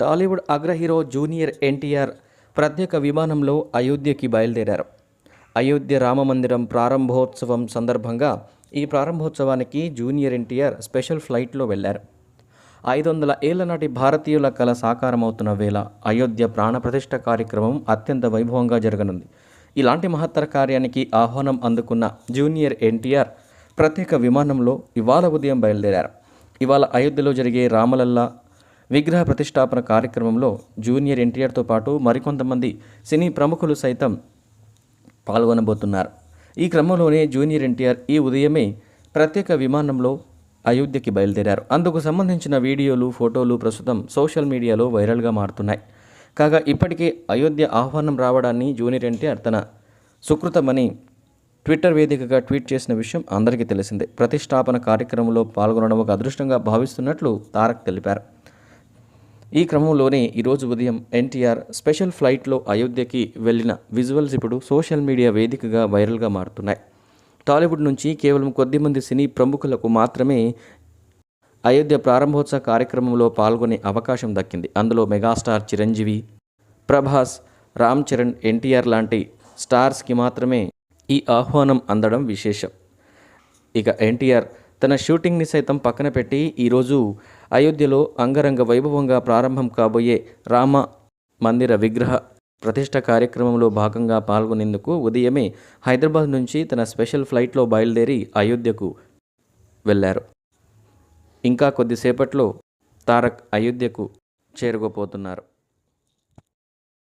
టాలీవుడ్ అగ్ర hero junior NTR ప్రత్యేక విమానంలో అయోధ్యకి బయలుదేరారు. అయోధ్య రామమందిరం ప్రారంభోత్సవం సందర్భంగా ఈ ప్రారంభోత్సవానికి జూనియర్ ఎన్టీఆర్ స్పెషల్ ఫ్లైట్లో వెళ్ళారు. ఐదు వందల ఏళ్ళ నాటి భారతీయుల కళ సాకారమవుతున్న వేళ అయోధ్య ప్రాణప్రతిష్ఠ కార్యక్రమం అత్యంత వైభవంగా జరగనుంది. ఇలాంటి మహత్తర కార్యానికి ఆహ్వానం అందుకున్న జూనియర్ ఎన్టీఆర్ ప్రత్యేక విమానంలో ఇవాళ ఉదయం బయలుదేరారు. ఇవాళ అయోధ్యలో జరిగే రామలల్లా విగ్రహ ప్రతిష్టాపన కార్యక్రమంలో జూనియర్ ఎన్టీఆర్తో పాటు మరికొంతమంది సినీ ప్రముఖులు సైతం పాల్గొనబోతున్నారు. ఈ క్రమంలోనే జూనియర్ ఎన్టీఆర్ ఈ ఉదయమే ప్రత్యేక విమానంలో అయోధ్యకి బయలుదేరారు. అందుకు సంబంధించిన వీడియోలు ఫోటోలు ప్రస్తుతం సోషల్ మీడియాలో వైరల్గా మారుతున్నాయి. కాగా ఇప్పటికే అయోధ్య ఆహ్వానం రావడాన్ని జూనియర్ ఎన్టీఆర్ తన సుకృతమని ట్విట్టర్ వేదికగా ట్వీట్ చేసిన విషయం అందరికీ తెలిసిందే. ప్రతిష్టాపన కార్యక్రమంలో పాల్గొనడం ఒక అదృష్టంగా భావిస్తున్నట్లు తారక్ తెలిపారు. ఈ క్రమంలోనే ఈరోజు ఉదయం ఎన్టీఆర్ స్పెషల్ ఫ్లైట్లో అయోధ్యకి వెళ్ళిన విజువల్స్ ఇప్పుడు సోషల్ మీడియా వేదికగా వైరల్గా మారుతున్నాయి. టాలీవుడ్ నుంచి కేవలం కొద్దిమంది సినీ ప్రముఖులకు మాత్రమే అయోధ్య ప్రారంభోత్సవ కార్యక్రమంలో పాల్గొనే అవకాశం దక్కింది. అందులో మెగాస్టార్ చిరంజీవి ప్రభాస్ రామ్ చరణ్ ఎన్టీఆర్ లాంటి స్టార్స్కి మాత్రమే ఈ ఆహ్వానం అందడం విశేషం. ఇక ఎన్టీఆర్ తన షూటింగ్ని సైతం పక్కన పెట్టి ఈరోజు అయోధ్యలో అంగరంగ వైభవంగా ప్రారంభం కాబోయే రామ మందిర విగ్రహ ప్రతిష్ట కార్యక్రమంలో భాగంగా పాల్గొనేందుకు ఉదయమే హైదరాబాద్ నుంచి తన స్పెషల్ ఫ్లైట్లో బయలుదేరి అయోధ్యకు వెళ్ళారు. ఇంకా కొద్దిసేపట్లో తారక్ అయోధ్యకు చేరుకోపోతున్నారు